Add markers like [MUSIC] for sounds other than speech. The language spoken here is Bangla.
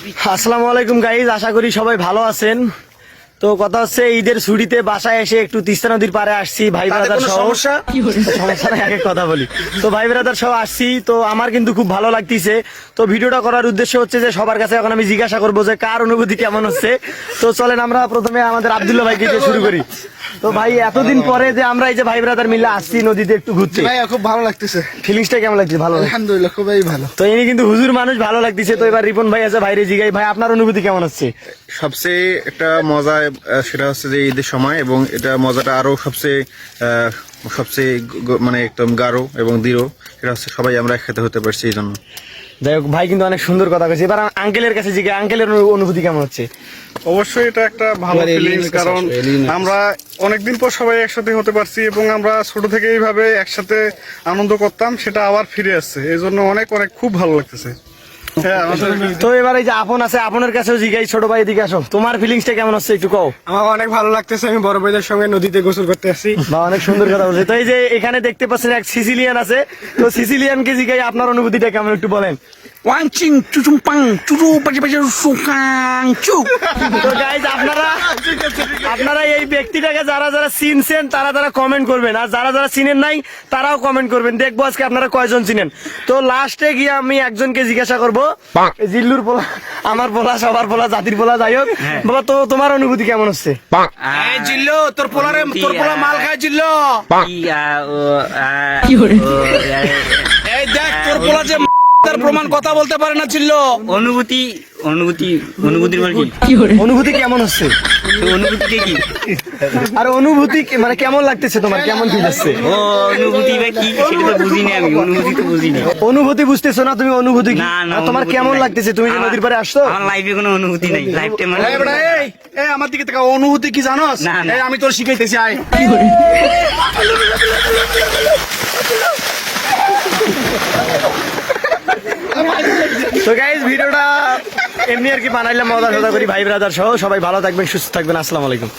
আসসালামু আলাইকুম গাইজ আশা করি সবাই ভালো আছেন। তো কথা হচ্ছে ঈদের ছুটিতে বাসায় এসে একটু তিস্তা নদীর পারে আসছি। ভাই ব্রাদার সহ সমস্যা? সমস্যা নাই আগে কথা বলি। তো ভাই ব্রাদার সহ আসছি। তো আমার কিন্তু খুব ভালো লাগতেছে। তো ভিডিওটা করার উদ্দেশ্য হচ্ছে যে সবার কাছে এখন আমি জিজ্ঞাসা করব যে কার অনুভূতি কেমন হচ্ছে? তো চলেন আমরা প্রথমে আমাদের আব্দুল্লাহ ভাইকে দিয়ে শুরু করি। তো ভাই এতদিন পরে যে আমরা এই যে ভাই ব্রাদার মিলে আসছি নদীতে একটু ঘুরতে। ভাই খুব ভালো লাগতেছে। ফিলিংসটা কেমন লাগছে? ভালো? আলহামদুলিল্লাহ খুবই ভালো। তো ইনি কিন্তু হুজুর মানুষ ভালো লাগতেছে। তো এবার রিপন ভাই আছে ভাইরে জিগাই। ভাই আপনার অনুভূতি কেমন হচ্ছে? সবচেয়ে একটা মজা সেটা হচ্ছে যে ঈদের সময় এবং এটা মজাটা আরও সবচেয়ে আহ, সবচেয়ে মানে একদম গাঢ় এবং দৃঢ়। সেটা হচ্ছে সবাই আমরা একসাথে হতে পারছি এই জন্য। যাই হোক ভাই কিন্তু অনেক সুন্দর কথা কইছে। এবার আঙ্কেলের কাছে জিজ্ঞাসা আঙ্কেলের অনুভূতি কেমন হচ্ছে? অবশ্যই এটা একটা ভালো ফিলিংস কারণ আমরা অনেকদিন পর সবাই একসাথে হতে পারছি এবং আমরা ছোট থেকে এইভাবে একসাথে আনন্দ করতাম সেটা আবার ফিরে আসছে। এই জন্য অনেক অনেক খুব ভালো লাগতেছে। হ্যাঁ [LAUGHS] তো এবার এই যে আপন আছে আপনের কাছেও জিগাই ছোট ভাই এদিকে আসো। তোমার ফিলিংসটা কেমন হচ্ছে একটু কও? আমার অনেক ভালো লাগতেছে আমি বড় ভাইদের সঙ্গে নদীতে গোসল করতে আসছি। বা অনেক সুন্দর কথা বলছে। তো এই যে এখানে দেখতে পাচ্ছেন এক সিসিলিয়ান আছে। তো সিসিলিয়ানকে জিগাই আপনার অনুভূতিটা কেমন একটু বলেন? ওয়ান চিং চুচুম পাং চুচু পাচি পাচি সুকাং চু তো গাইজ আপনারা আপনারা এই ব্যক্তিটাকে যারা যারা চিনছেন তারা যারা কমেন্ট করবেন। আর যারা যারা চিনেন নাই তারাও কমেন্ট করবেন। দেখব আজকে আপনারা কয়জন চিনেন। তো লাস্টে গিয়ে আমি একজনকে জিজ্ঞাসা করব জিল্লুর পোলা আমার পোলা সবার পোলা জাতির পোলা যাই হোক। বাবা তো তোমার অনুভূতি কেমন হচ্ছে? এই জিল্লো তোর পোলারে তোর পোলা মাল খায় জিল্লো। এই দেখ তোর পোলা যে তার প্রমাণ কথা বলতে পারে না জিল্লো অনুভূতি অনুভূতি অনুভূতির মানে কি? অনুভূতি কেমন হচ্ছে? তো অনুভূতিটা কি আর অনুভূতি মানে কেমন লাগতেছে তোমার? কেমন ফিল হচ্ছে? ও অনুভূতি বা কি? সেটা তো বুঝিনি আমি অনুভূতি তো বুঝিনি। অনুভূতি বুঝতেছো না তুমি অনুভূতি কি? তোমার কেমন লাগতেছে? তুমি যে নদীর পারে আসছো? আমার লাইফে কোনো অনুভূতি নাই লাইফ টাইম এই বেটা, এই এই আমার দিকে তাকা অনুভূতি কি জানোস না, না। এই আমি তোর শিখাইতেছি আয়। তো গাইজ ভিডিওটা এমনি আর কি বানাইলাম মজা সজা করি ভাই ব্রাদার সহ। সবাই ভালো থাকবেন, সুস্থ থাকবেন। আসসালামু আলাইকুম।